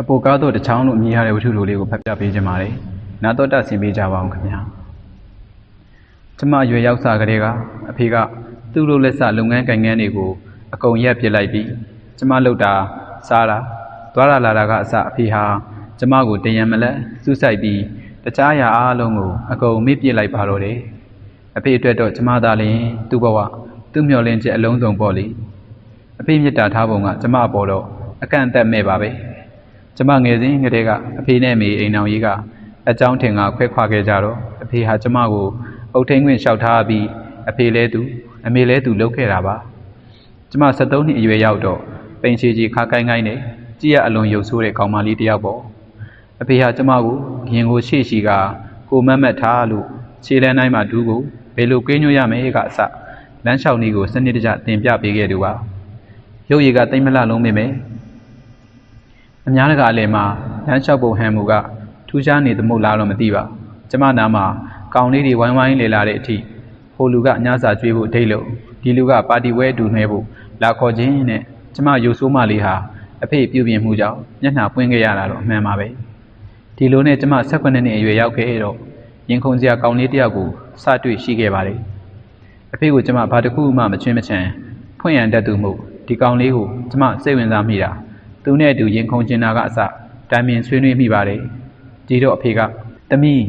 အပိုကားတော့တချောင်းလို့မြည်ရတဲ့ဝတ္ထုတို့လေးကိုဖတ်ပြပေးခြင်းပါတယ်။နာတော်တဆင်ပေးကြပါအောင်ခင်ဗျာ။ကျမအရွယ်ရောက်စားကလေးကအဖေကသူ့လိုလက်စလုပ်ငန်းကိုင်ငန်းတွေကိုအကုန်ရက်ပစ်လိုက်ပြီးကျမလှုပ်တာစားတာသွားတာလာတာကအစအဖေဟာကျမကိုတယံမလက်စူးစိုက်ပြီးတခြားအရာအလုံးကိုအကုန်မေ့ပြစ်လိုက်ပါတော့တယ်။အဖေအတွက်တော့ကျမသာလျှင်သူ့ဘဝသူ့မျှော်လင့်ချက်အလုံးစုံပေါ့လေ။အဖေမြတ်တာထားပုံကကျမအပေါ်တော့အကန့်အသတ်မဲ့ပါပဲ။ ကျမငယ်စဉ်ကတည်းကအဖေနဲ့မေအိမ်အောင်ကြီးကအကြောင်းထင်ကခွဲခွာခဲ့ကြတော့အဖေဟာကျမကိုအုတ်ထင်းခွင့်လျှောက်ထားပြီးအဖေလဲသူအမေလဲသူလုပ်ခဲ့တာပါ။ကျမ73နှစ်အရွယ်ရောက်တော့ပိန်ချီကြီးခါကိုင်းကိုင်းနဲ့ကြည်ရအလွန်ရုပ်ဆိုးတဲ့ကောင်မလေးတစ်ယောက်ပေါ့။အဖေဟာကျမကိုရင်ကိုရှေ့ရှိကကိုမတ်မတ်ထားလို့ခြေလန်းတိုင်းမှာဒူးကိုဘယ်လိုကင်းညွှရမယ်ကအစလမ်းလျှောက်နည်းကိုစနစ်တကျတင်ပြပေးခဲ့သူပါ။ရုပ်ရည်ကတိတ်မလှလုံးမိမယ် အများတကာအလယ်မှာလမ်းလျှောက်ပုံဟန်မူကထူးခြားနေသမို့လားတော့မသိပါကျမနာမှာကောင်လေးတွေဝိုင်းဝိုင်းလေလာတဲ့အထိဟိုလူကညစာကျွေးဖို့ဒိတ်လို့ဒီလူကပါတီဝဲတူနှဲဖို့လာခေါ်ခြင်းနဲ့ကျမယူဆိုးမလေးဟာအဖေပြုပြင်မှုကြောင့်မျက်နှာပွင့်ခဲ့ရတာတော့အမှန်ပါပဲဒီလိုနဲ့ကျမ18နှစ်အရွယ်ရောက်ခဲ့တော့ရင်ခုန်စရာကောင်လေးတယောက်ကိုစတွေ့ရှိခဲ့ပါတယ်အဖေကိုကျမဘာတစ်ခုမှမချွင်းမချမ်းဖွင့်ရန်တတ်သူမှုဒီကောင်လေးကိုကျမစိတ်ဝင်စားမိတာ သူနဲ့အတူရင်ခုန်ကျင်တာကအစတိုင်ပင်ဆွေးနွေးမိပါတယ်ဒီတော့အဖေကတမီး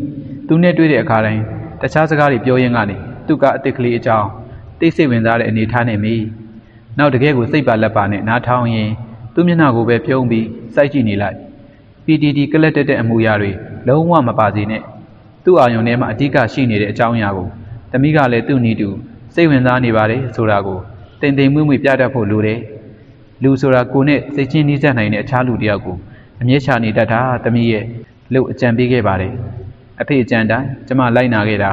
သူနဲ့တွေ့တဲ့အခါတိုင်းတခြားစကားတွေပြောရင်းကနေသူကအစ်စ်ကလေးအကြောင်းသိစိတ်ဝင်စားတဲ့အနေထားနဲ့မိနောက်တကယ်ကိုစိတ်ပါလက်ပါနဲ့နားထောင်ရင်သူမျက်နှာကိုပဲပြုံးပြီးစိုက်ကြည့်နေလိုက် PDD ကလတ်တက်တဲ့အမူအရာတွေလုံးဝမပါစေနဲ့သူ့အာယုံထဲမှာအဓိကရှိနေတဲ့အကြောင်းအရာကိုတမီးကလည်းသူ့နီးတူစိတ်ဝင်စားနေပါတယ်ဆိုတာကိုတင်တင်မွေ့မွေ့ပြတတ်ဖို့လိုတယ် လူဆိုတာကိုနဲ့စိတ်ချင်းနှီးစပ်နိုင်တဲ့အခြားလူတစ်ယောက်ကိုအမျက်ချနေတတ်တာတမီးရဲ့လို့အကြံပေးခဲ့ပါတယ်အဖေအကြံတိုင်းကျမလိုက်နာခဲ့တာ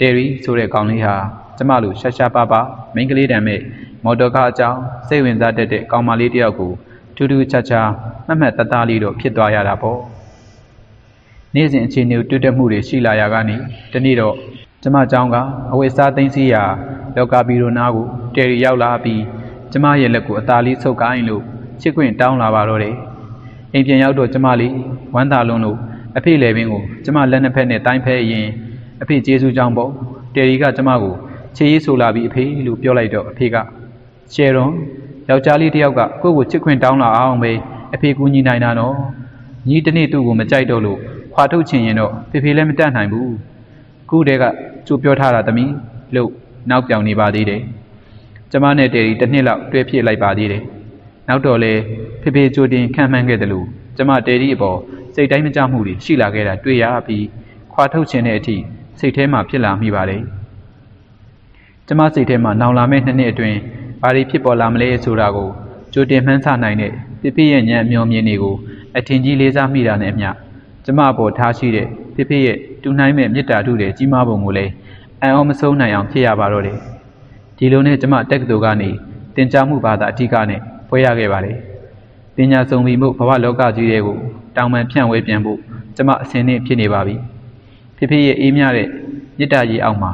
တယ်ရီဆိုတဲ့ကောင်လေးဟာကျမလိုရှာရှာပါပါမိန်းကလေးတံမဲ့မော်တော်ကားအကြောင်းစိတ်ဝင်စားတတ်တဲ့ကောင်မလေးတစ်ယောက်ကိုထူးထူးခြားခြားမှတ်မှတ်တသားလေးတော့ဖြစ်သွားရတာပေါ့နေ့စဉ်အခြေအနေတိုးတက်မှုတွေရှိလာရကနေတနေ့တော့ကျမเจ้าကအဝိစားသိမ်းစီးရာလောက်ကဘီရိုနာကိုတယ်ရီရောက်လာပြီး ကျမရဲ့လက်ကိုအသာလေးဆုပ်ကိုင်းလို့ချစ်ခွင့်တောင်းလာပါတော့တယ်အိမ်ပြန်ရောက်တော့ကျမလေးဝမ်းသာလွန်းလို့အဖေလေပင်ကိုကျမလက်နှစ်ဖက်နဲ့တိုင်းဖဲရင်အဖေကျေးဇူးကြောင့်ပေါ့တယ်ရီကကျမကိုခြေရေးဆိုလာပြီးအဖေလို့ပြောလိုက်တော့အဖေကရှယ်ရွန်ယောက်ျားလေးတစ်ယောက်ကကိုယ့်ကိုချစ်ခွင့်တောင်းလာအောင်ပဲအဖေကူညီနိုင်တာနော်ညီတနေ့သူ့ကိုမကြိုက်တော့လို့ခွာထုတ်ချင်ရင်တော့ဖေဖေလည်းမတတ်နိုင်ဘူးခုတည်းကကြိုပြောထားတာသမီးလို့နောက်ပြောင်နေပါသေးတယ် ကျမနဲ့တယ်ရီတစ်နှစ်လောက်တွဲဖြစ်လိုက်ပါသေးတယ်နောက်တော့လေဖေဖေကြိုတင်ခံမှန်းခဲ့တယ်လို့ကျမတယ်ရီအပေါ်စိတ်တိုင်းမကြမှုတွေရှိလာခဲ့တာတွေ့ရပြီးခွာထုတ်ခြင်းတဲ့အထိစိတ်ထဲမှာဖြစ်လာမိပါတယ်ကျမစိတ်ထဲမှာနောင်လာမယ့်နှစ်နှစ်အတွင်းဘာတွေဖြစ်ပေါ်လာမလဲဆိုတာကိုကြိုတင်မှန်းဆနိုင်တဲ့ပြပြရဲ့ဉာဏ်အမျှော်မြင်တွေကိုအထင်ကြီးလေးစားမိတာနဲ့အမျှကျမအပေါ်ထားရှိတဲ့ပြပြရဲ့တူနိုင်မဲ့မေတ္တာထုတဲ့ကြီးမားပုံကိုလည်းအံ့ဩမဆုံးနိုင်အောင်ဖြစ်ရပါတော့တယ် ဒီလိုနဲ့ကျမတက္ကသိုလ်ကနေတင် जा မှုဘာသာအဓိကနဲ့ဖွဲရခဲ့ပါတယ်ပညာစုံပြီးမှုဘဝလောကကြီးတွေကိုတောင်ပန်ဖြန့်ဝဲပြန်ဖို့ကျမအစဉ်နဲ့ဖြစ်နေပါပြီဖြစ်ဖြစ်ရဲ့အေးမြတဲ့မြစ်တာကြီးအောက်မှာ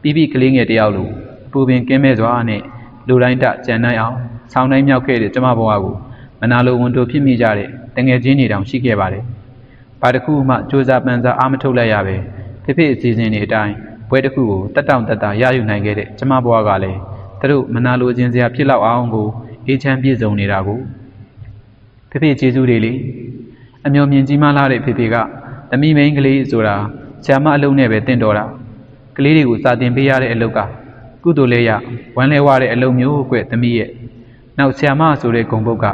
ပြီးပြီးကလေးငယ်တယောက်လိုအပူပင်ကင်းမဲ့စွာနဲ့လူတိုင်းတကြံနိုင်အောင်ဆောင်းတိုင်းမြောက်ခဲ့တဲ့ကျမဘဝကိုမနာလိုဝန်တိုဖြစ်မိကြတဲ့တငယ်ချင်းတွေတောင်ရှိခဲ့ပါတယ်။ဘာတစ်ခုမှစူးစမ်းပန်းစားအားမထုတ်လိုက်ရပဲဖြစ်ဖြစ်အစီအစဉ်တွေအတိုင်း ဘွဲတစ်ခုကိုတက်တောင့်တက်တာရယူနိုင်ခဲ့တဲ့ကျမဘဝကလည်းသူတို့မနာလိုခြင်းစရာဖြစ်လောက်အောင်ကိုအေးချမ်းပြည့်စုံနေတာကိုဖေဖေကျေးဇူးတွေလေအမျော်မြင်ကြီးမားလာတဲ့ဖေဖေကသမီးမိန်းကလေးဆိုတာဆ iam မအလုံးနဲ့ပဲတင့်တော်တာကလေးတွေကိုစာသင်ပေးရတဲ့အလုပ်ကကုသိုလ်လေးရဝမ်းလဲဝတဲ့အလုပ်မျိုးကွသမီးရဲ့နောက်ဆ iam မဆိုတဲ့ဂုံပုတ်က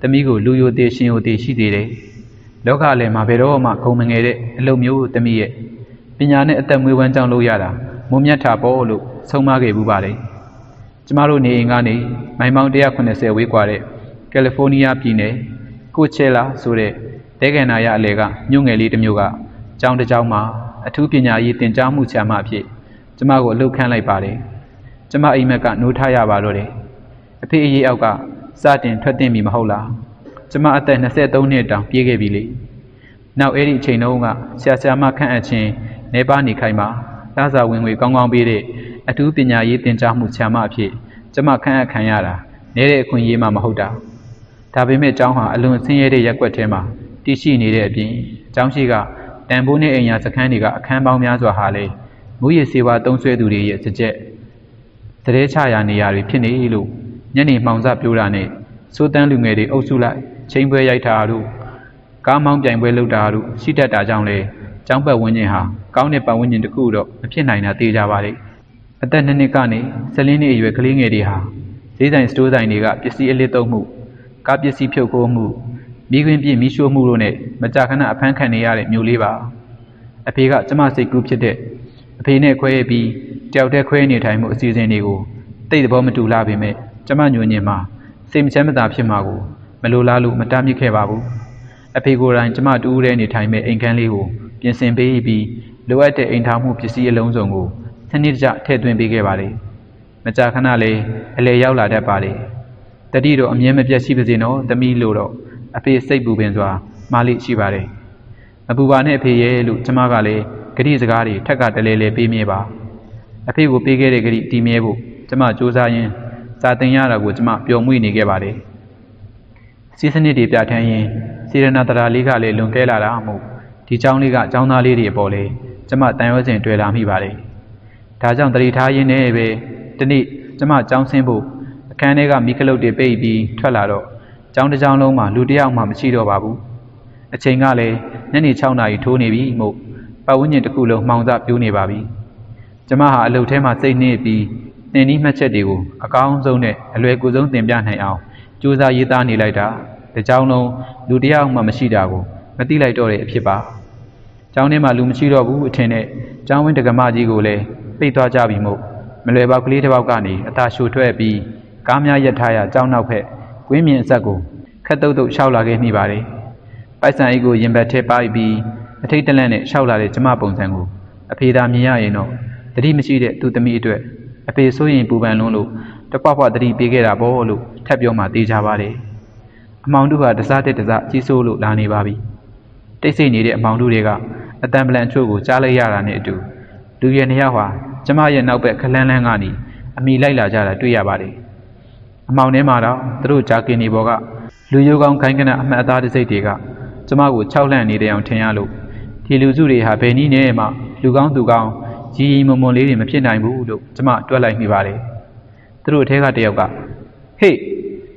သမီးကိုလူယိုသေးရှင်ယိုသေးရှိသေးတယ်လောကလည်းမှာဘယ်တော့မှဂုံမငယ်တဲ့အလုပ်မျိုးသမီးရဲ့ ပညာနဲ့အသက်မွေးဝမ်းကြောင်းလုပ်ရတာမုံမြတ်တာပေါ့လို့ဆုံးမခဲ့ဘူးပါတယ်ကျမတို့နေအိမ်ကနေမိုင်ပေါင်း190ဝေးကွာတဲ့ကယ်လီဖိုးနီးယားပြည်နယ်ကိုချဲလာဆိုတဲ့ဒဲကန်နာရအလဲကမြို့ငယ်လေးတစ်မျိုးကကျောင်းတစ်ကျောင်းမှာအထူးပညာရေးသင်ကြားမှုဆရာမအဖြစ်ကျမကိုအလုပ်ခန့်လိုက်ပါတယ်ကျမအိမ်မက်ကနိုးထားရပါတော့တယ်အဖေအရေးအောက်ကစတင်ထွက်တင်ပြီမဟုတ်လားကျမအသက်23နှစ်တောင်ပြည့်ခဲ့ပြီလေနောက်အဲ့ဒီအချိန်တုန်းကဆရာဆရာမခန့်အပ်ခြင်း နေပါနေခိုင်မှာလာစာဝင်ငွေကောင်းကောင်းပေးတဲ့အထူးပညာရေးသင်ကြားမှုဆရာမအဖြစ်ကျမခန့်အပ်ခံရတာနေတဲ့အခွင့်အရေးမှမဟုတ်တာဒါပေမဲ့ကျောင်းဟာအလွန်ဆင်းရဲတဲ့ရက်ွက်ထဲမှာတည်ရှိနေတဲ့အပြင်ကျောင်းရှိကတန်ဖိုးနဲ့အိမ်ယာစခန်းတွေကအခန်းပေါင်းများစွာဟာလည်းမူရည်စေဝါသုံးဆွဲသူတွေရဲ့စကြက်သရဲချရာနေရာတွေဖြစ်နေလို့ညနေမှောင်စပြိုးတာနဲ့စိုးတန်းလူငယ်တွေအုပ်စုလိုက်ချင်းပွဲရိုက်တာတို့ကားမောင်းပြိုင်ပွဲလုပ်တာတို့ရှိတတ်တာကြောင့်လေကျောင်းပတ်ဝန်းကျင်ဟာ ကောင်းတဲ့ပတ်ဝန်းကျင်တစ်ခုတော့မဖြစ်နိုင်တာသိကြပါလေအသက်နှစ်နှစ်ကနေ၁၄နှစ်အရွယ်ကလေးငယ်တွေဟာဈေးဆိုင်စတိုးဆိုင်တွေကပစ္စည်းအလစ်သုံးမှုကားပစ္စည်းဖြုတ်ခိုးမှုမိခွင်းပြည့်မိရှို့မှုတို့နဲ့မကြာခဏအဖမ်းခံနေရတဲ့မျိုးလေးပါအဖေကကျမစိတ်ကူးဖြစ်တဲ့အဖေနဲ့ခွဲပြီးတယောက်တည်းခွဲနေထိုင်မှုအစီအစဉ်တွေကိုတိတ်သဘောမတူလားပေမဲ့ကျမညွှန်ညင်မှာစိတ်မချမ်းမသာဖြစ်မှာကိုမလိုလားလို့မတားမြစ်ခဲ့ပါဘူးအဖေကိုယ်တိုင်ကျမတူးရဲနေထိုင်မဲ့အိမ်ခန်းလေးကိုပြင်ဆင်ပေးပြီး လိုအပ်တဲ့အိမ်ထောင်မှုပစ္စည်းအလုံးစုံကိုစနစ်တကျထည့်သွင်းပေးခဲ့ပါလေမကြာခဏလေးအလေရောက်လာတတ်ပါလေတတိတော့အမြဲမပြတ်ရှိပါစေနော်တမီးလို့တော့အဖေစိတ်ပူပင်စွာမာလိရှိပါတယ်မပူပါနဲ့အဖေရဲ့လို့ကျမကလည်းဂရိစကားတွေထက်ကတလဲလဲပေးမြဲပါအဖေကိုပေးခဲ့တဲ့ဂရိတီမြဲဖို့ကျမစူးစမ်းရင်းစာသင်ရတာကိုကျမပျော်မွေ့နေခဲ့ပါတယ်စီးစနစ်တွေပြဋ္ဌာန်းရင်စေရနာတရာလေးကလည်းလွန်ကဲလာတာမို့ဒီเจ้าလေးကအเจ้าသားလေးတွေအပေါ်လေ ကျမတန်ရောစဉ်တွေ့လာမိပါတယ်။ဒါကြောင့်တတိထားရင်းနဲ့ပဲတနေ့ကျမကြောင်းဆင်းဖို့အခန်းထဲကမိခလုတ်တွေပိတ်ပြီးထွက်လာတော့ကြောင်းတစ်ကြောင်းလုံးမှာလူတယောက်မှမရှိတော့ပါဘူး။အချိန်ကလည်းညနေ6နာရီထိုးနေပြီမို့ပတ်ဝန်းကျင်တစ်ခုလုံးမှောင်စပြိုးနေပါပြီ။ကျမဟာအလုပ်ထဲမှာစိတ်နှိပ်ပြီးသင်နီးမှတ်ချက်တွေကိုအကောင်းဆုံးနဲ့အလွယ်ကူဆုံးသင်ပြနိုင်အောင်စူးစမ်းရေးသားနေလိုက်တာ။ဒါကြောင့်လုံးလူတယောက်မှမရှိတာကိုမသိလိုက်တော့တဲ့အဖြစ်ပါ။ ကျောင်းထဲမှာလူမရှိတော့ဘူးအထင်နဲ့ကျောင်းဝင်းတက္ကမကြီးကိုလည်းပိတ်သွားကြပြီမို့မလွယ်ပေါက်ကလေးတစ်ပေါက်ကနေအသာရှိုထွက်ပြီးကားများရက်ထားရကျောင်းနောက်ဖက်ကွင်းမြင်အဆက်ကိုခက်တုတ်တုတ်ရှောက်လာခဲ့မိပါတယ်။ပိုက်ဆံအိတ်ကိုရင်ဘတ်ထဲပိုက်ပြီးအထိတ်တလန့်နဲ့ရှောက်လာတဲ့ကျမပုံစံကိုအဖေသာမြင်ရရင်တော့တတိမရှိတဲ့သူသမီးအတွက်အဖေဆိုရင်ပူပန်လွန်းလို့တပွားပွားတတိပေးခဲ့တာပေါ့လို့ထပ်ပြောမှသိကြပါတယ်။အမောင်တို့ဟာတစားတဲ့တစားကြီးစိုးလို့လာနေပါပြီ။ တိတ်ဆိတ်နေတဲ့အမောင်တို့တွေကအတန်ပလန်အချို့ကိုကြားလိုက်ရတာနဲ့အတူလူရည်နှစ်ယောက်ဟာကျမရဲ့နောက်ဘက်ခလန်းလန်းကနေအမိလိုက်လာကြတာတွေ့ရပါတယ်။အမောင်ထဲမှာတော့သူတို့ဂျာကင်နေပေါ်ကလူယိုကောင်ခိုင်းကနအမှတ်အသားတစိတ်တွေကကျမကိုခြောက်လန့်နေတဲ့အောင်ထင်ရလို့ဒီလူစုတွေဟာဘယ်နည်းနဲ့မှလူကောင်းသူကောင်းကြီးကြီးမွန်မွန်လေးတွေမဖြစ်နိုင်ဘူးလို့ကျမတွက်လိုက်မိပါတယ်။သူတို့အထက်ကတယောက်ကဟေ့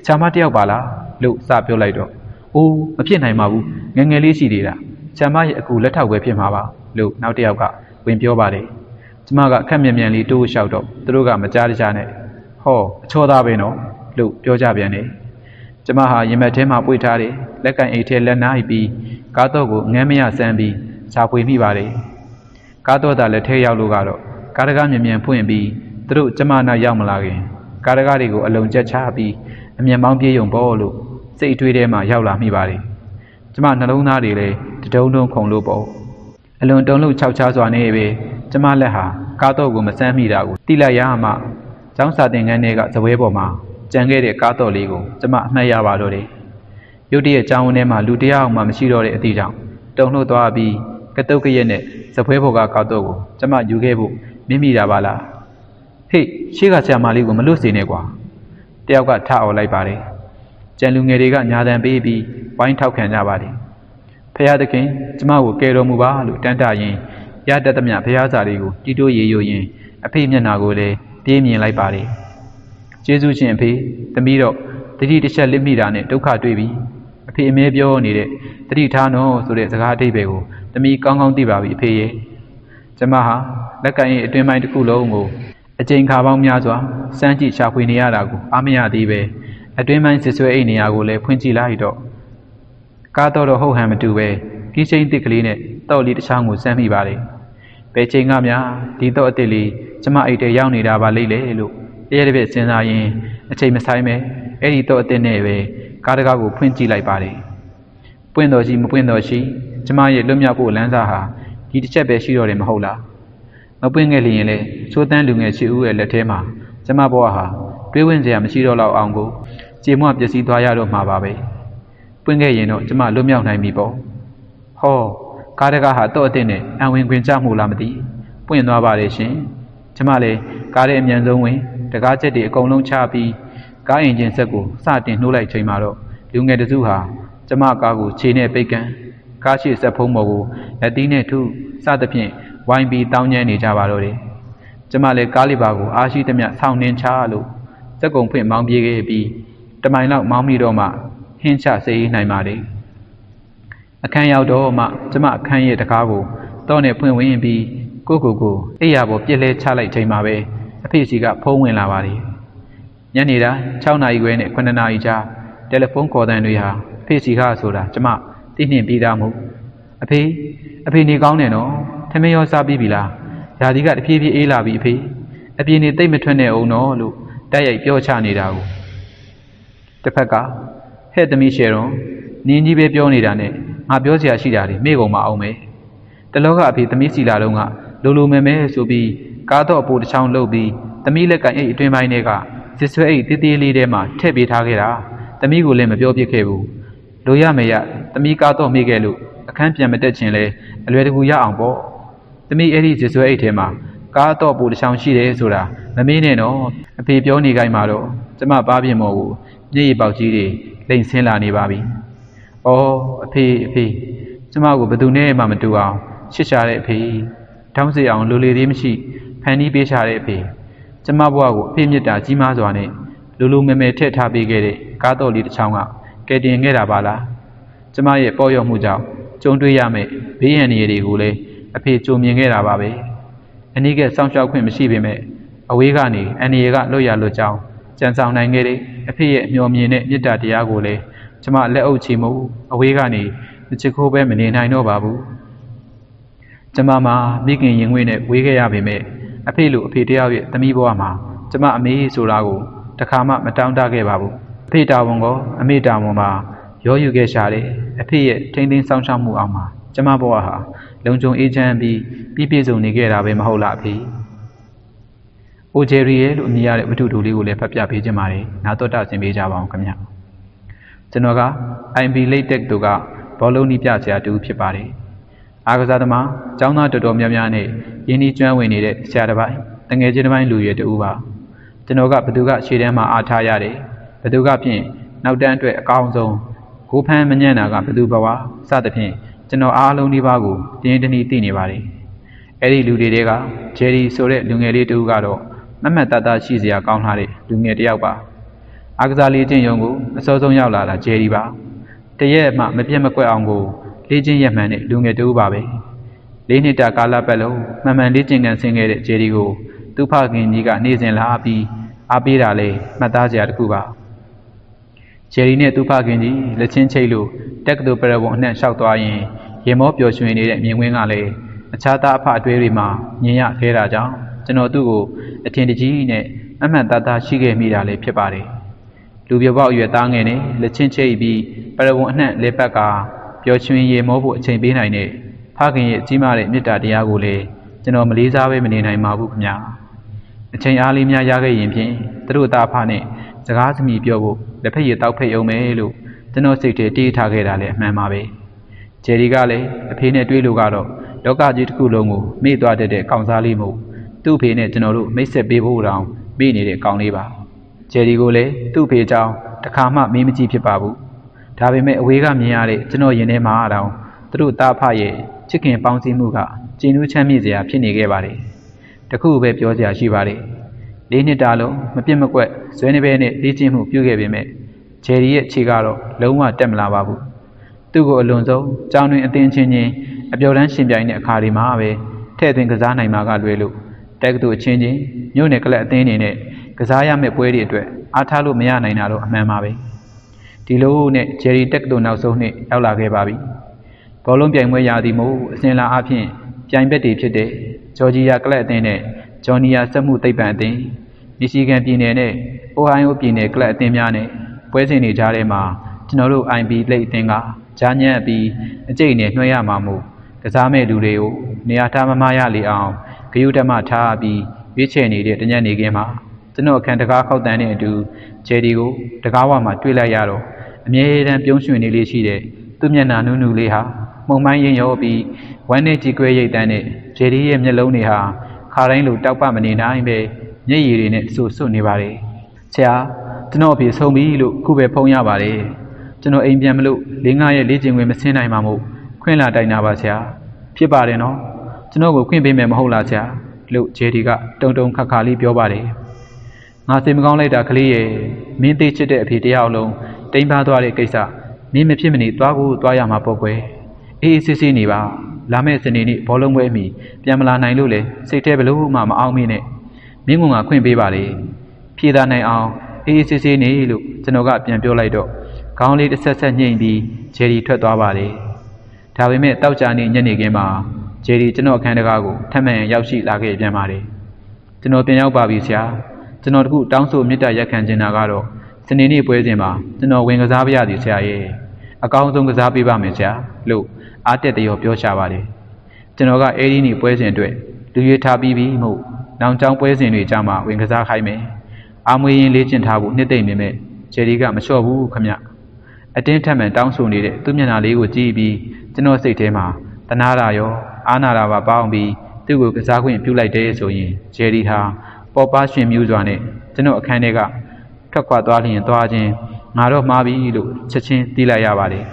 ချာမတယောက်ပါလားလို့စပြောလိုက်တော့ အိုးမဖြစ်နိုင်ပါဘူးငယ်ငယ်လေးရှိသေးတာချာမရဲ့အကူလက်ထောက်ပဲဖြစ်မှာပါလို့နောက်တယောက်ကဝင်ပြောပါတယ်။ကျမကအခက်မြန်မြန်လေးတိုးလျှောက်တော့သူတို့ကမကြားတကြားနဲ့ဟောအချောသားပဲနော်လို့ပြောကြပြန်တယ်။ကျမဟာရင်မက်ထဲမှာပွေထားတယ်လက်ကန်အိတ်ထဲလက်နားပြီးကားတော့ကိုငမ်းမရဆန်းပြီးခြာဖွေမိပါတယ်။ကားတော့တာလည်းထဲရောက်လို့ကတော့ကားတကားမြင်မြန်ဖွင့်ပြီးသူတို့ကျမနာရောက်မလာခင်ကားတကားတွေကိုအလုံးကျက်ချပြီးအမြင်မောင်းပြေးုံပေါ့လို့ စိတ်အတွေးထဲမှာရောက်လာမိပါတယ်။ကျမနှလုံးသားတွေလည်းတဒုံဒုံခုန်လို့ပေါ့အလွန်တုံလို့ခြောက်ချားစွာနေပဲကျမလက်ဟာကားတော့ကိုမစမ်းမိတာကိုတိလိုက်ရမှကျောင်းစာသင်ခန်းထဲကဇပွဲပေါ်မှာကြံခဲ့တဲ့ကားတော့လေးကိုကျမအမှတ်ရပါတော့တယ်။ရုတ်တရက်ကျောင်းဝင်းထဲမှာလူတယောက်မှမရှိတော့တဲ့အသည့်ကြောင့်တုံလှုပ်သွားပြီးကတုတ်ကရက်နဲ့ဇပွဲပေါ်ကကားတော့ကိုကျမယူခဲ့ဖို့မိမိတာပါလား။ဟေ့ရှေ့ကဆရာမလေးကိုမလွတ်စေနဲ့ကွာ။တယောက်ကထအော်လိုက်ပါတယ်။ ကြံလူငယ်တွေကညာတန်ပေးပြီးဝိုင်းထောက်ခံကြပါတယ်။ဖရာသခင်ကျမကိုကယ်တော်မူပါလို့တန်တရင်ရတတ်သမျှဖရာစာလေးကိုတီးတိုးရေယိုရင်အဖေမျက်နှာကိုလည်းပြေးမြင်လိုက်ပါတယ်။ကျေးဇူးရှင်အဖေသမီးတော့တတိတစ်ချက်လစ်မိတာနဲ့ဒုက္ခတွေ့ပြီ။အဖေအမဲပြောနေတဲ့တတိထားနော်ဆိုတဲ့စကားအဓိပ္ပာယ်ကိုသမီးကောင်းကောင်းသိပါပြီအဖေရဲ့။ကျမဟာလက်ကင်ရဲ့အတွင်းပိုင်းတစ်ခုလုံးကိုအကျဉ်းခါပေါင်းများစွာစမ်းကြည့်ရှာဖွေနေရတာကိုအားမရသေးပဲ အတွင်းပိုင်းစစ်ဆွဲအိတ်နေရာကိုလည်းဖွင့်ကြည့်လိုက်တော့ကားတော့တော့ဟုတ်ဟန်မတူပဲကီးချင်းတစ်ကလေးနဲ့တော့လေးတစ်ချောင်းကိုစမ်းမိပါတယ်။ဘယ်ချိန်ကများဒီတော့အစ်စ်လေးကျမအိတ်ထဲရောက်နေတာပါလိမ့်လေလို့တရက်တစ်ပြက်စဉ်းစားရင်အချိန်မဆိုင်ပဲအဲ့ဒီတော့အစ်စ်နဲ့ပဲကားတကားကိုဖွင့်ကြည့်လိုက်ပါတယ်။ပွင့်တော်ရှိမပွင့်တော်ရှိကျမရဲ့လွတ်မြောက်ဖို့လမ်းစာဟာဒီတစ်ချက်ပဲရှိတော့တယ်မဟုတ်လား။မပွင့်ခဲ့လျင်လေစိုးတန်းလူငယ်ရှိဦးရဲ့လက်ထဲမှာကျမဘဝဟာတွေးဝင်စရာမရှိတော့လောက်အောင်ကို ကြေမွပျက်စီးသွားရတော့မှာပါပဲ။ပွင့်ခဲ့ရင်တော့ကျမလွတ်မြောက်နိုင်ပြီပေါ့။ဟောကားတကားဟာတော့အစ်စ်နဲ့အံဝင်ခွင်ကြမှုလားမသိပွင့်သွားပါလေရှင်။ကျမလည်းကားရဲ့အမြန်ဆုံးဝင်တကားချက်တွေအကုန်လုံးချပြီးကားအင်ဂျင်ဆက်ကိုစတင်နှိုးလိုက်ချိန်မှာတော့လူငယ်တစုဟာကျမကားကိုခြေနဲ့ပိတ်ကန်ကားရှိဆက်ဖုံးပေါ်ကိုလက်သီးနဲ့ထုစသဖြင့်ဝိုင်းပြီးတောင်းကျမ်းနေကြပါတော့တယ်ကျမလည်းကားလေးပါကိုအားရှိသမျှဆောင်းနှင်းချလို့စက်ကုံဖွင့်မောင်းပြေးခဲ့ပြီး တမိုင်လောက်မောင်းပြီးတော့မှဟင်းချစေးနိုင်ပါလေအခန်းရောက်တော့မှကျမအခန်းရဲ့တကားကိုတော့နဲ့ဖွင့်ဝင်ပြီးကိုကိုကိုအိယာပေါ်ပြစ်လဲချလိုက်ချိန်မှာပဲအဖေစီကဖုံးဝင်လာပါလေညနေတိုင်း6နာရီခွဲနဲ့9နာရီကြားတယ်လီဖုန်းခေါ်တဲ့တွေဟာအဖေစီကဆိုတာကျမသိနှင်ပြီးသားမို့အဖေအဖေနေကောင်းတယ်နော်ထမင်းရောစားပြီးပြီလားယာဒီကတဖြည်းဖြည်းအေးလာပြီအဖေအပြေနေတိတ်မထွက်နဲ့အောင်နော်လို့တိုက်ရိုက်ပြောချနေတာကို တစ်ဖက်ကဟဲ့သမီးရှယ်ရွန်နင်းကြီးပဲပြောနေတာနဲ့ငါပြောစရာရှိတာတွေမေ့ကုန်မအောင်မယ်တလောကအဖေသမီးစီလာတော့ကလိုလိုမဲမဲဆိုပြီးကားတော့အပိုတစ်ချောင်းလှုပ်ပြီးသမီးလက်ကင်အိတ်အတွင်းပိုင်းတွေကစစ်ဆွဲအိတ်တေးသေးလေးထဲမှာထည့်ပေးထားခဲ့တာသမီးကိုလည်းမပြောပြခဲ့ဘူးလိုရမယ်ရသမီးကားတော့မိခဲ့လို့အခန်းပြန်မတက်ချင်လဲအလွယ်တကူရအောင်ပေါ့သမီးအဲ့ဒီစစ်ဆွဲအိတ်ထဲမှာကားတော့ပိုတစ်ချောင်းရှိတယ်ဆိုတာ မမေးနဲ့နော်အဖေပြောနေကြမှာတော့ကျမပါပြင်မော်ကိုညစ်ရပေါက်ကြီးတွေလိန်ဆင်းလာနေပါပြီ။အော်အဖေအဖေကျမကိုဘယ်သူနဲ့မှမတူအောင်ရှစ်ရှာတဲ့အဖေတောင်းစီအောင်လူလေသေးမရှိဖန်တီးပေးရှာတဲ့အဖေကျမဘဝကိုအဖေမြတ်တာကြီးမားစွာနဲ့လူလူမဲမဲထည့်ထားပေးခဲ့တဲ့ကားတော်လေးတစ်ချောင်းကကယ်တင်ခဲ့တာပါလားကျမရဲ့ပေါ်ရောက်မှုကြောင့်ကြုံတွေ့ရမယ့်ဘေးရန်တွေတွေကိုလည်းအဖေကြုံမြင်ခဲ့တာပါပဲအနည်းကစောင့်ရှောက်ခွင့်မရှိပေမဲ့ အဝေးကနေအန်ဒီယေကလွတ်ရလွတ်ကြောင်းကြံဆောင်နိုင်ခဲ့တဲ့အဖေရဲ့အမျှော်မြင်တဲ့မေတ္တာတရားကိုလည်းကျမလက်အုပ်ချီမှုအဝေးကနေမချစ်ခိုးပဲမနေနိုင်တော့ပါဘူးကျမမှာမိခင်ရင်ငွေနဲ့ဝေးခဲ့ရပေမဲ့အဖေလိုအဖေတယောက်ရဲ့သမီးဘဝမှာကျမအမေဆိုတာကိုတခါမှမတောင်းတခဲ့ပါဘူးအဖေတာဝန်ကောအမေတာဝန်မှာရောယူခဲ့ရှာတယ်အဖေရဲ့ထိမ့်သိမ်းဆောင်ရှောက်မှုအောင်မှာကျမဘဝဟာလုံခြုံအေးချမ်းပြီးပြည့်ပြည့်စုံနေခဲ့တာပဲမဟုတ်လားအဖေ အိုဂျယ်ရီရဲ့လို့အမည်ရတဲ့ဝတ္ထုတူလေးကိုလည်းဖတ်ပြပေးခြင်းပါတယ်နာတော်တာဆင်ပေးကြပါအောင်ခင်ဗျာကျွန်တော်က IB Latex တို့ကဘောလုံးနီးပြဆရာတူဖြစ်ပါတယ်အားကစားသမားကျောင်းသားတော်တော်များများနဲ့ရင်းနှီးကျွမ်းဝင်နေတဲ့ဆရာတစ်ပိုင်းတငယ်ချင်းတစ်ပိုင်းလူရွယ်တူပါကျွန်တော်ကဘသူကရှေ့တန်းမှာအားထားရတယ်ဘသူကဖြင့်နောက်တန်းအတွက်အကောင်းဆုံးကိုဖမ်းမညံ့တာကဘသူဘဝစသဖြင့်ကျွန်တော်အားလုံးဒီပါကိုတင်းတနည်းသိနေပါတယ်အဲ့ဒီလူတွေတဲကဂျယ်ရီဆိုတဲ့လူငယ်လေးတူကတော့ မမတ်တတရှိစရာကောင်းလာတဲ့လူငယ်တစ်ယောက်ပါအားကစားလေးချင်းရုံကိုအစောဆုံးရောက်လာတာဂျယ်ရီပါတရက်မှမပြတ်မကွက်အောင်ကိုလေးချင်းရက်မှန်တဲ့လူငယ်တူပါပဲလေးနှစ်တာကာလပတ်လုံးမှန်မှန်လေးချင်းကန်ဆင်းခဲ့တဲ့ဂျယ်ရီကိုသူ့ဖခင်ကြီးကနေ့စဉ်လာပြီးအားပေးတာလေမှတ်သားစရာတစ်ခုပါဂျယ်ရီနဲ့သူ့ဖခင်ကြီးလက်ချင်းချိတ်လို့တက်ကတူပရဝုံအနှံ့လျှောက်သွားရင်ရေမောပျော်ရွှင်နေတဲ့မြင်ကွင်းကလည်းအခြားသားအဖအတွေးတွေမှာမြင်ရခဲ့တာကြောင့် ကျွန်တော်သူ့ကိုအထင်တကြီးနဲ့အမှန်တသားရှိခဲ့မိတာလည်းဖြစ်ပါတယ်လူပြပေါက်အရွယ်သားငယ်နဲ့လက်ချင်းချိတ်ပြီးပရဝုံအနှံ့လေးပတ်ကပျော်ရွှင်ရေမောဖို့အချိန်ပေးနိုင်တဲ့ဖခင်ရဲ့ကြီးမားတဲ့မေတ္တာတရားကိုလည်းကျွန်တော်မလေးစားဘဲမနေနိုင်ပါဘူးခင်ဗျာအချိန်အားလေးများရခဲ့ရင်ဖြင့်သူတို့သားဖနဲ့စကားစမိပြောဖို့လက်ဖက်ရည်တောက်ဖိတ်အောင်မယ်လို့ကျွန်တော်စိတ်ထဲတီးထားခဲ့တာလည်းအမှန်ပါပဲဂျယ်ရီကလည်းအဖေနဲ့တွေ့လို့ကတော့လောကကြီးတစ်ခုလုံးကိုမေ့သွားတတ်တဲ့ကောင်စားလေးမို့ သူ့ဖေနဲ့ကျွန်တော်တို့မိတ်ဆက်ပေးဖို့တောင်မေ့နေတဲ့ကောင်လေးပါဂျယ်ရီကိုလည်းသူ့ဖေအကြောင်းတခါမှမေးမကြည့်ဖြစ်ပါဘူးဒါပေမဲ့အဝေးကမြင်ရတဲ့ကျွန်တော်ရင်ထဲမှာတောင်သူတို့သားဖရဲ့ချစ်ခင်ပေါင်းစည်းမှုကကျင်းနှူးချမ်းမြေ့စရာဖြစ်နေခဲ့ပါတယ်တခုပဲပြောစရာရှိပါတယ်လေးနှစ်တာလုံးမပြတ်မကွက်ဇွဲနေပဲနဲ့လေ့ကျင့်မှုပြုခဲ့ပေမဲ့ဂျယ်ရီရဲ့ခြေကတော့လုံးဝတက်မလာပါဘူးသူ့ကိုအလွန်ဆုံးကြောင်းတွင်အတင်းချင်းချင်းအပျော်တမ်းရှင်ပြိုင်တဲ့အခါဒီမှာပဲထဲ့သွင်းကစားနိုင်မှာကလွယ်လို့ တက်ကတူအချင်းချင်းညို့နယ်ကလပ်အသင်းနေနဲ့ကစားရမယ့်ပွဲတွေအတွက်အားထားလို့မရနိုင်တာတော့အမှန်ပါပဲဒီလိုနဲ့ဂျယ်ရီတက်ကတူနောက်ဆုံးနှစ်ရောက်လာခဲ့ပါပြီဘောလုံးပြိုင်ပွဲရာသီမို့အစင်လာအဖြစ်ပြိုင်ဘက်တွေဖြစ်တဲ့ဂျော်ဂျီယာကလပ်အသင်းနဲ့ဂျော်နီယာစက်မှုသိပ္ပံအသင်းမီရှီဂန်ပြည်နယ်နဲ့အိုဟိုင်းယိုပြည်နယ်ကလပ်အသင်းများနဲ့ပွဲစဉ်တွေကြားထဲမှာကျွန်တော်တို့ IB လိတ်အသင်းကကြားညံ့ပြီးအကျိတ်နဲ့နှွှဲရမှာမို့ကစားမဲ့လူတွေကိုနေရာထားမမရလေအောင် ဂယုဓမ္မထားပြီးရွေးချယ်နေတဲ့တညနေခင်းမှာကျွန်တော်အခန်းတကားခောက်တန်းတဲ့အတူဂျယ်ဒီကိုတကားဝမှာတွေ့လိုက်ရတော့အမြဲတမ်းပြုံးရွှင်နေလေးရှိတဲ့သူ့မျက်နှာနုနုလေးဟာမှုံမိုင်းရင်ရောပြီးဝမ်းနဲ့ကြည်ကွဲရိတ်တန်းတဲ့ဂျယ်ဒီရဲ့မျက်လုံးတွေဟာခါတိုင်းလိုတောက်ပမနေနိုင်ပဲမျက်ရည်တွေနဲ့ဆူဆွနေပါတယ်ဆရာကျွန်တော်အဖေဆုံးပြီလို့ခုပဲဖုံးရပါတယ်ကျွန်တော်အိမ်ပြန်မလို့၄၅ရက်လေးချိန်ဝင်မဆင်းနိုင်ပါမို့ခွင့်လာတိုင်တာပါဆရာဖြစ်ပါတယ်နော် ကျွန်တော်ကိုခွင့်ပေးမယ်မဟုတ်လားဆရာလို့ဂျေဒီကတုံတုံခါခါလေးပြောပါတယ်ငါစိတ်မကောင်းလိုက်တာကလေးရဲ့မင်းသေးချစ်တဲ့အဖေတရားအလုံးတိမ်ပါသွားတဲ့ကိစ္စမင်းမဖြစ်မနေသွားကိုသွားရမှာပေါ့ကွယ်အေးအေးဆေးဆေးနေပါလာမယ့်စနေနေ့ဘောလုံးပွဲအမိပြန်မလာနိုင်လို့လေစိတ်ထဲဘလို့မှမအောင်မေးနဲ့မင်းကငါခွင့်ပေးပါလေဖြေသာနိုင်အောင်အေးအေးဆေးဆေးနေလို့ကျွန်တော်ကပြန်ပြောလိုက်တော့ခေါင်းလေးတစ်ဆက်ဆက်ညှိပြီးဂျယ်ရီထွက်သွားပါတယ်ဒါပေမဲ့တောက်ကြနေညနေခင်းမှာ ဂျယ်ရီကျွန်တော်အခန်းတကားကိုထပ်မံရောက်ရှိလာခဲ့ပြန်ပါတယ်ကျွန်တော်ပြန်ရောက်ပါပြီဆရာကျွန်တော်တခုတောင်းဆိုမေတ္တာရက်ခံချင်တာကတော့စနေနေ့ပွဲစဉ်မှာကျွန်တော်ဝင်ကစားပါရသည်ဆရာရဲ့အကောင်းဆုံးကစားပေးပါမယ်ဆရာလို့အားတက်တရောပြောချပါတယ်ကျွန်တော်ကအဲဒီနေ့ပွဲစဉ်အတွက်လူရွေးထားပြီးပြီမို့နောင်ကျောင်းပွဲစဉ်တွေကြမှာဝင်ကစားခိုင်းမယ်အာမွေရင်လေးကျင်ထားဖို့နှစ်သိမ့်နေမဲ့ဂျယ်ရီကမလျှော့ဘူးခမအတင်းထက်မှန်တောင်းဆိုနေတဲ့သူ့မျက်နှာလေးကိုကြည့်ပြီးကျွန်တော်စိတ်ထဲမှာတနာတာရော အာနာတာပါပေါင်းပြီးသူ့ကိုကစားခွင့်ပြုလိုက်တဲ့ဆိုရင်ဂျယ်ရီဟာပေါ်ပါရှင်မြူးစွာနဲ့ကျွန်တော်အခန်းထဲကထွက်ခွာသွားလျင်သွားခြင်းငါတော့မှားပြီလို့ချက်ချင်းသိလိုက်ရပါတယ်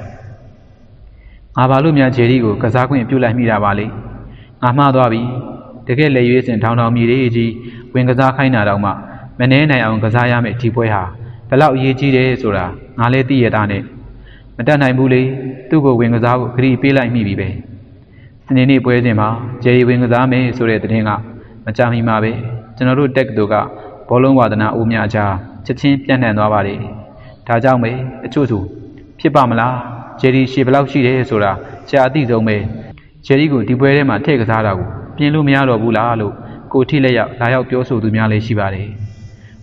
ငါဘာလို့များဂျယ်ရီကိုကစားခွင့်ပြုလိုက်မိတာပါလေငါမှားသွားပြီတကယ်လေရွေးစင်ထောင်ထောင်မြည်လေးကြီးဝင်ကစားခိုင်းတာတော့မှမနှဲနိုင်အောင်ကစားရမယ့်ဒီပွဲဟာဘလောက်အရေးကြီးတယ်ဆိုတာငါလည်းသိရတာနဲ့မတတ်နိုင်ဘူးလေသူ့ကိုဝင်ကစားဖို့ဂရီပေးလိုက်မိပြီပဲ စနေနေ့ပွဲစဉ်မှာဂျယ်ရီဝင်ကစားမယ်ဆိုတဲ့သတင်းကမကြမီမှာပဲကျွန်တော်တို့တက်ကတူကဘောလုံးဝါဒနာအိုးများကြားချက်ချင်းပြန့်နှံ့သွားပါတယ်ဒါကြောင့်ပဲအချို့ဆိုဖြစ်ပါမလားဂျယ်ရီရှေဘလောက်ရှိတယ်ဆိုတာဆရာအသိဆုံးပဲဂျယ်ရီကိုဒီပွဲထဲမှာထည့်ကစားတာကိုပြင်လို့မရတော့ဘူးလားလို့ကိုထိလက်ရောက်လာရောက်ပြောဆိုသူများလည်းရှိပါတယ်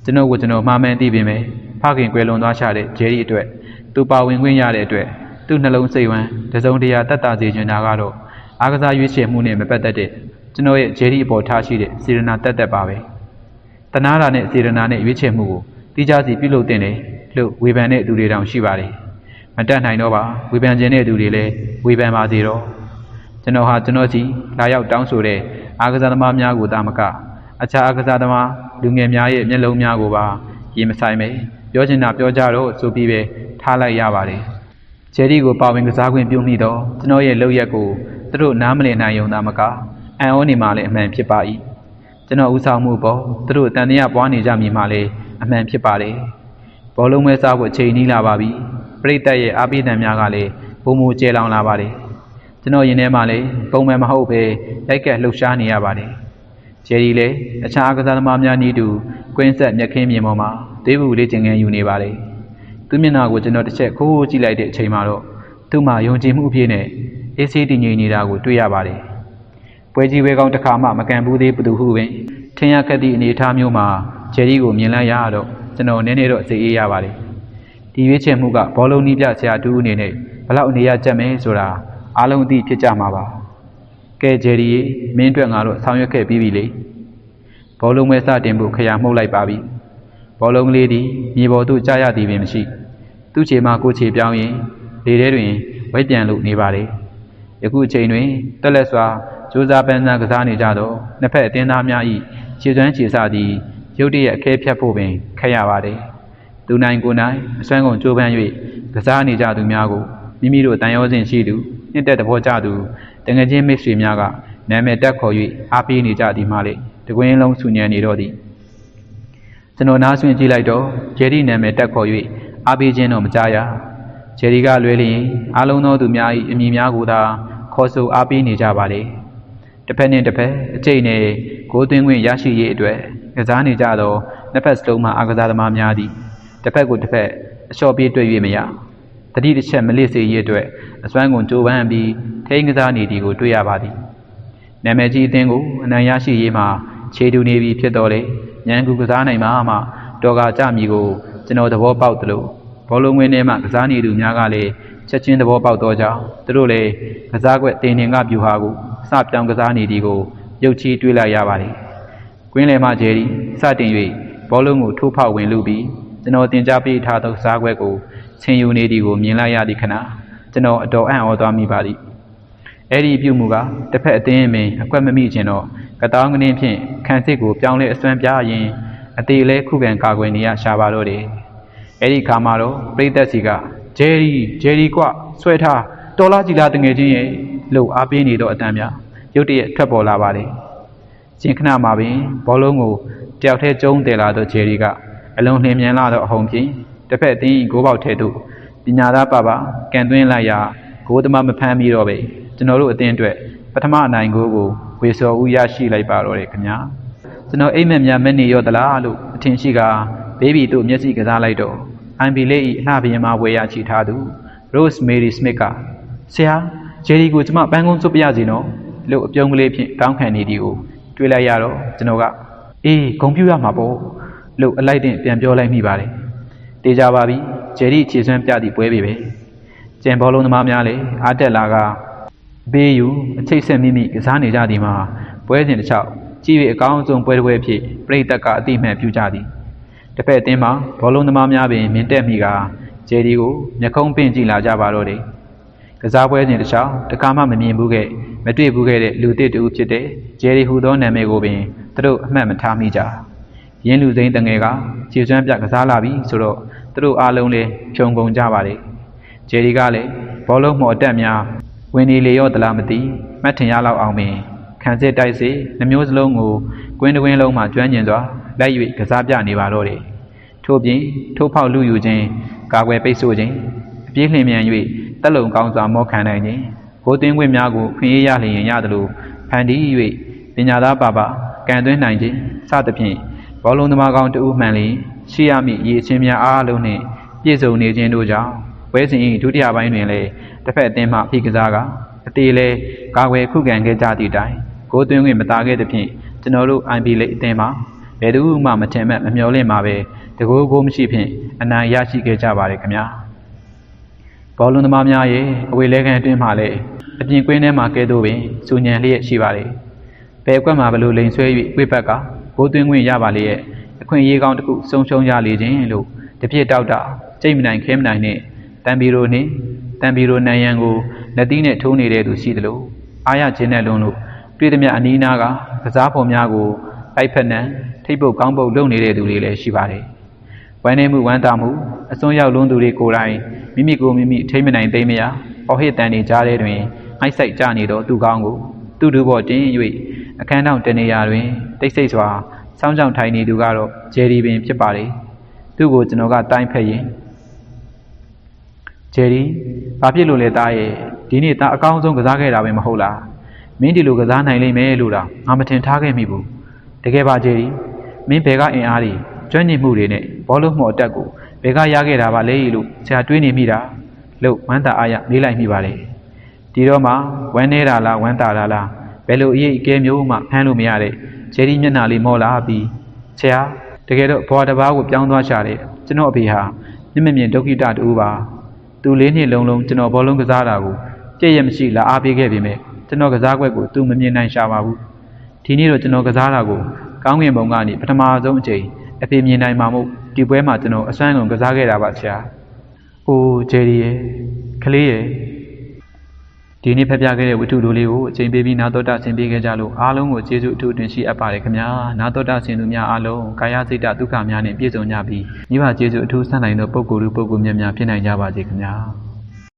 ကျွန်တော်ကကျွန်တော်မှားမှန်းသိပေမဲ့ဖခင်ကွယ်လွန်သွားချတဲ့ဂျယ်ရီအတွက်သူပါဝင်ခွင့်ရတဲ့အတွက်သူ့နှလုံးစိတ်ဝမ်းတစုံတရာတက်တာစေချင်တာကတော့ အားကစားရွေးချယ်မှုနဲ့မပတ်သက်တဲ့ကျွန်တော်ရဲ့ဂျယ်ရီအပေါ်ထားရှိတဲ့စေရနာတက်တက်ပါပဲတနာတာနဲ့စေရနာနဲ့ရွေးချယ်မှုကိုတိကျစီပြုလုပ်တင်တယ်လို့ဝေဖန်တဲ့သူတွေတောင်ရှိပါတယ်မတက်နိုင်တော့ပါဝေဖန်ခြင်းတဲ့သူတွေလည်းဝေဖန်ပါစေတော့ကျွန်တော်ဟာကျွန်တော်စီလာရောက်တောင်းဆိုတဲ့အားကစားသမားများကိုတာမကအခြားအားကစားသမားလူငယ်များရဲ့မျက်လုံးများကိုပါရင်မဆိုင်ပဲပြောချင်တာပြောကြတော့ဆိုပြီးပဲထားလိုက်ရပါတယ်ဂျယ်ရီကိုပါဝင်ကစားခွင့်ပြုမိတော့ကျွန်တော်ရဲ့လောက်ရက်ကိုသူ တို့နားမလည်နိုင်ုံသာမကအန်အောနေမှလည်းအမှန်ဖြစ်ပါ၏ကျွန်တော်ဥဆောင်မှုပေါ်သူတို့တန်တရားပွားနေကြမည်မှလည်းအမှန်ဖြစ်ပါတယ်ဘောလုံးမဲစားဖို့အချိန်နီးလာပါပြီပြိတ္တရဲ့အားပေးတံများကလည်းပုံမူကျဲလောင်လာပါတယ်ကျွန်တော်ရင်ထဲမှာလည်းပုံမှန်မဟုတ်ပဲလိုက်ကက်လှုပ်ရှားနေရပါတယ်ဂျယ်ရီလည်းအခြားအားကစားသမားများနည်းတူကွင်းဆက်မျက်ခင်းမြေပေါ်မှာဒေးဘူးလေးကျင်ငန်းယူနေပါတယ်သူမျက်နှာကိုကျွန်တော်တစ်ချက်ခိုးခိုးကြည့်လိုက်တဲ့အချိန်မှာတော့သူ့မှာယုံကြည်မှုအပြည့်နဲ့ အေးဆေးတည်ငြိမ်နေတာကိုတွေ့ရပါတယ်ပွဲကြီးပွဲကောင်းတစ်ခါမှမကန်ဘူးသေးဘသူဟုပင်ထင်ရခက်သည့်အနေအထားမျိုးမှာဂျယ်ရီကိုမြင်လိုက်ရတော့ကျွန်တော်နည်းနည်းတော့စိတ်အေးရပါတယ်ဒီရွေးချယ်မှုကဘောလုံးနီးပြဆရာတူအနေနဲ့ဘလောက်အနေရကြက်မယ်ဆိုတာအားလုံးအသိဖြစ်ကြမှာပါကဲဂျယ်ရီမင်းအတွက်ငါတို့ဆောင်ရွက်ခဲ့ပြီးပြီလေဘောလုံးမဲစတင်ဖို့ခရာမှုတ်လိုက်ပါပြီဘောလုံးကလေးသည်မြေပေါ်သို့ကျရသည်ပင်မရှိသူ့ခြေမှကိုယ်ခြေပြောင်းရင်လေထဲတွင်ဝိုက်ပြန်လို့နေပါလေ ယခုအချိန်တွင်တက်လက်စွာစူးစမ်းပန်းစားကစားနေကြသောနှစ်ဖက်အသင်းသားများ၏ခြေစွမ်းခြေစသည်ရုတ်တရက်အခဲဖြတ်ဖို့ပင်ခက်ရပါတယ်သူနိုင်ကိုနိုင်အစွမ်းကုန်ကြိုးပမ်း၍ကစားနေကြသူများကိုမိမိတို့တန်ရောစဉ်ရှိသူနှစ်သက်သဘောကျသူတငယ်ချင်းမိတ်ဆွေများကနာမည်တက်ခေါ်၍အားပေးနေကြသည်မှလေတကွင်းလုံးဆူညံနေတော့သည်ကျွန်တော်နားဆွင့်ကြည့်လိုက်တော့ဂျယ်ရီနာမည်တက်ခေါ်၍အားပေးခြင်းတော့မကြားရ ဂျယ်ရီကလွဲလျင်အားလုံးသောသူများ၏အမည်များကိုသာခေါ်ဆိုအားပေးနေကြပါလေတစ်ဖက်နှင့်တစ်ဖက်အကျိတ်နဲ့ကိုးသွင်းခွင့်ရရှိရေးအတွက်ကစားနေကြသောနှစ်ဖက်စလုံးမှအားကစားသမားများသည်တစ်ဖက်ကိုတစ်ဖက်အလျှော့ပြေးတွေ့၍မရတတိတစ်ချက်မလစ်စေရေးအတွက်အစွမ်းကုန်ကြိုးပမ်းပြီးထိန်းကစားနေသည်ကိုတွေ့ရပါသည်နာမည်ကြီးအသင်းကိုအနိုင်ရရှိရေးမှာခြေတူနေပြီဖြစ်တော်လေညံကူကစားနိုင်မှာမှတော်ကကြမည်ကိုကျွန်တော်သဘောပေါက်သလို ဘောလုံးဝင်းထဲမှကစားနေသူများကလည်းချက်ချင်းသဘောပေါက်တော့ကြောင်းသူတို့လည်းကစားကွက်တင်တင်ကပြူဟာကိုစပြောင်းကစားနေသည်ကိုရုပ်ချီးတွေးလိုက်ရပါတယ်။ကွင်းလယ်မှဂျယ်ရီစတင်၍ဘောလုံးကိုထိုးဖောက်ဝင်လူပြီးကျွန်တော်တင် जा ပေးထားသောစားကွက်ကိုဆင်ယူနေသည်ကိုမြင်လိုက်ရသည့်ခဏကျွန်တော်အတော်အံ့ဩသွားမိပါသည်။အဲ့ဒီပြုမှုကတစ်ဖက်အသင်းအမင်အကွက်မမိခြင်းတော့ကတောင်းကနင်းဖြင့်ခံစစ်ကိုပြောင်းလဲအစွမ်းပြရင်အသေးလဲခုခံကာကွယ်နေရရှာပါတော့တယ်။ အဲ့ဒီခါမှာတော့ပြိသက်စီကဂျယ်ရီဂျယ်ရီကွဆွဲထားတော်လားကြည်လားတငယ်ချင်းရဲ့လို့အားပေးနေတော့အတန်များရုတ်တရက်ထွက်ပေါ်လာပါတယ်ရှင်ခဏမှာပင်ဘောလုံးကိုတယောက်တည်းကျုံးတယ်လာတော့ဂျယ်ရီကအလုံးနှင်းမြန်လာတော့အဟုန်ဖြင့်တစ်ဖက်အသင်းဂိုးပေါက်ထဲသို့ပညာသားပါပါကန်သွင်းလိုက်ရာဂိုးသမားမဖမ်းပြီးတော့ပဲကျွန်တော်တို့အသင်းအတွက်ပထမအနိုင်ဂိုးကိုဝေစော်ဦးရရှိလိုက်ပါတော့တယ်ခင်ဗျာကျွန်တော်အိမ်မက်များမနေရောသလားလို့အထင်ရှိက ဘေဘီတို့မျက်စိကစားလိုက်တော့အမ်ဘီလေးဤအလှပြင်းမှာဝေရချီထားသူ Rosemary Smith ကဆရာဂျယ်ရီကိုကျမပန်းကုန်းစွပ်ပြရစီနော်လို့အပြုံးကလေးဖြင့်တောင်းခံနေသည်ကိုတွေ့လိုက်ရတော့ကျွန်တော်ကအေးဂုံပြူရမှာပေါ့လို့အလိုက်တင်ပြန်ပြောလိုက်မိပါတယ်တေးကြပါပြီဂျယ်ရီခြေစွမ်းပြသည့်ပွဲပြီပဲကျန်ဘောလုံးသမားများလည်းအားတက်လာကဘေးယူအချိတ်ဆက်မိမိကစားနေကြသည်မှာပွဲစဉ်တစ်ချောက်ကြည့်ရအကောင်းဆုံးပွဲတစ်ပွဲဖြစ်ပြိသက်ကအတိအမှန်ပြုကြသည် တစ်ဖက်အသင်းမှာဘောလုံးသမားများပင်မြင်တက်မိကဂျယ်ရီကိုမျက်ခုံးပင့်ကြည့်လာကြပါတော့တယ်ကစားပွဲစဉ်တစ်ချောက်တခါမှမမြင်ဘူးခဲ့မတွေ့ဘူးခဲ့တဲ့လူတစ်တူဖြစ်တဲ့ဂျယ်ရီဟူသောနာမည်ကိုပင်သူတို့အမှတ်မထားမိကြရင်းလူစိမ့်တငယ်ကခြေစွမ်းပြကစားလာပြီဆိုတော့သူတို့အားလုံးလည်းဖြုံကုန်ကြပါတယ်ဂျယ်ရီကလည်းဘောလုံးမော်တက်များဝင်နေလေရော့သလားမသိမှတ်ထင်ရလောက်အောင်ပင်ခံစစ်တိုက်စေနှမျိုးစလုံးကိုကွင်းတစ်ကွင်းလုံးမှကျွမ်းကျင်စွာ လိုက်၍ကစားပြနေပါတော့တယ်ထို့ပြင်ထိုးဖောက်လူယူခြင်းကာကွယ်ပိတ်ဆို့ခြင်းအပြေးလှင်မြန်၍တက်လုံကောင်းစွာမောခံနိုင်ခြင်းကိုယ်သွင်းခွင့်များကိုခွင့်ရရလျင်ရတယ်လို့ဖန်တီး၍ပညာသားပါပါကန်သွင်းနိုင်ခြင်းစသဖြင့်ဘောလုံးသမားကောင်းတဦးမှန်လျင်ရှိရမည့်ရည်ချင်းများအားလုံးနှင့်ပြည့်စုံနေခြင်းတို့ကြောင့်ဝဲစဉ်၏ဒုတိယပိုင်းတွင်လည်းတစ်ဖက်အသင်းမှဖိကစားကအတေလဲကာကွယ်ခုခံခဲ့ကြသည့်တိုင်ကိုသွင်းခွင့်မသားခဲ့သဖြင့်ကျွန်တော်တို့ IB လိအသင်းမှာ ဘယ်သူမှမထင်မဲ့မမျှော်လင့်မှာပဲတကူကိုမရှိဖြင့်အနိုင်ရရှိခဲ့ကြပါတယ်ခင်ဗျာဘောလုံးသမားများရဲ့အဝေလဲကန်အတွင်းမှာလည်းအပြင်ကွင်းထဲမှာကဲသို့ပင်စူညံလျက်ရှိပါတယ်ဘယ်အကွက်မှာဘလို့လိန်ဆွဲ၍ဝိဘက်ကဘိုးသွင်းခွင့်ရပါလေရဲ့အခွင့်အရေးကောင်းတစ်ခုဆုံးရှုံးရလေခြင်းလို့တပြည့်တောက်တာကြိတ်မနိုင်ခဲမနိုင်နဲ့တန်ဘီရိုနှင့်တန်ဘီရိုနန်ရန်ကိုလက်သီးနဲ့ထိုးနေတဲ့သူရှိသလိုအားရခြင်းနဲ့လုံးလို့တွေ့သည်မြအနီးနားကကစားဖော်များကိုပိုက်ဖက်နှံ ထိပ်ပုတ်ကောင်းပုတ်လုပ်နေတဲ့သူတွေလည်းရှိပါတယ်။ဝမ်းနေမှုဝမ်းသာမှုအစွန်းရောက်လုံးသူတွေကိုယ်တိုင်မိမိကိုယ်မိမိထိမ့်မနိုင်သိမ်းမရအော်ဟစ်တန်နေကြတဲ့တွင်အိုက်ဆိုင်ကြနေသောသူကောင်းကိုသူ့တူပေါ်တင်း၍အခန်းထောင်တနေရာတွင်တိတ်ဆိတ်စွာစောင်းကြောင်ထိုင်နေသူကတော့ဂျယ်ရီပင်ဖြစ်ပါတယ်။သူ့ကိုကျွန်တော်ကတိုင်းဖက်ရင်ဂျယ်ရီဘာဖြစ်လို့လဲတားရဲ့ဒီနေ့တာအကောင်းဆုံးကစားခဲ့တာပဲမဟုတ်လားမင်းဒီလိုကစားနိုင်လိမ့်မယ်လို့တော့ငါမထင်ထားခဲ့မိဘူးတကယ်ပါဂျယ်ရီ မင်းဘယ်ကအင်အားတွေကျွမ်းကျင်မှုတွေနဲ့ဘောလုံးမော်တက်ကိုဘယ်ကရခဲ့တာပါလဲလို့ဆရာတွေးနေမိတာလို့ဝမ်းသာအားရမေးလိုက်မိပါတယ်ဒီတော့မှဝမ်းနေတာလားဝမ်းသာတာလားဘယ်လိုအရေးအကဲမျိုးမှဖမ်းလို့မရတဲ့ဂျယ်ရီမျက်နှာလေးမော်လာပြီးဆရာတကယ်တော့ဘွာတစ်ပါးကိုပြောင်းသွားရှာတဲ့ကျွန်တော်အဖေဟာမျက်မမြင်ဒုက္ခိတတူပါသူလေးနှစ်လုံးလုံးကျွန်တော်ဘောလုံးကစားတာကိုကြည့်ရမရှိလာအားပေးခဲ့ပေမဲ့ကျွန်တော်ကစားကွက်ကိုသူမမြင်နိုင်ရှာပါဘူးဒီနေ့တော့ကျွန်တော်ကစားတာကို ကောင်းကင်ဘုံကနေပထမဆုံးအချိန်အဖေမြင်နိုင်မှာမို့ဒီပွဲမှာကျွန်တော်အစွမ်းကုန်ကစားခဲ့တာပါဆရာ။အိုးဂျယ်ရီရဲ့ကလေးရဲ့ဒီနေ့ဖက်ပြခဲ့တဲ့ဝတ္ထုလိုလေးကိုအချိန်ပေးပြီးနာတော်တာဆင်ပေးခဲ့ကြလို့အားလုံးကိုကျေးဇူးအထူးတင်ရှိအပ်ပါတယ်ခင်ဗျာ။နာတော်တာဆင်သူများအားလုံးကာယစိတ်တဒုက္ခများနဲ့ပြည့်စုံကြပြီးမိဘကျေးဇူးအထူးဆန့်နိုင်သောပုဂ္ဂိုလ်လူပုဂ္ဂိုလ်များများဖြစ်နိုင်ကြပါစေခင်ဗျာ။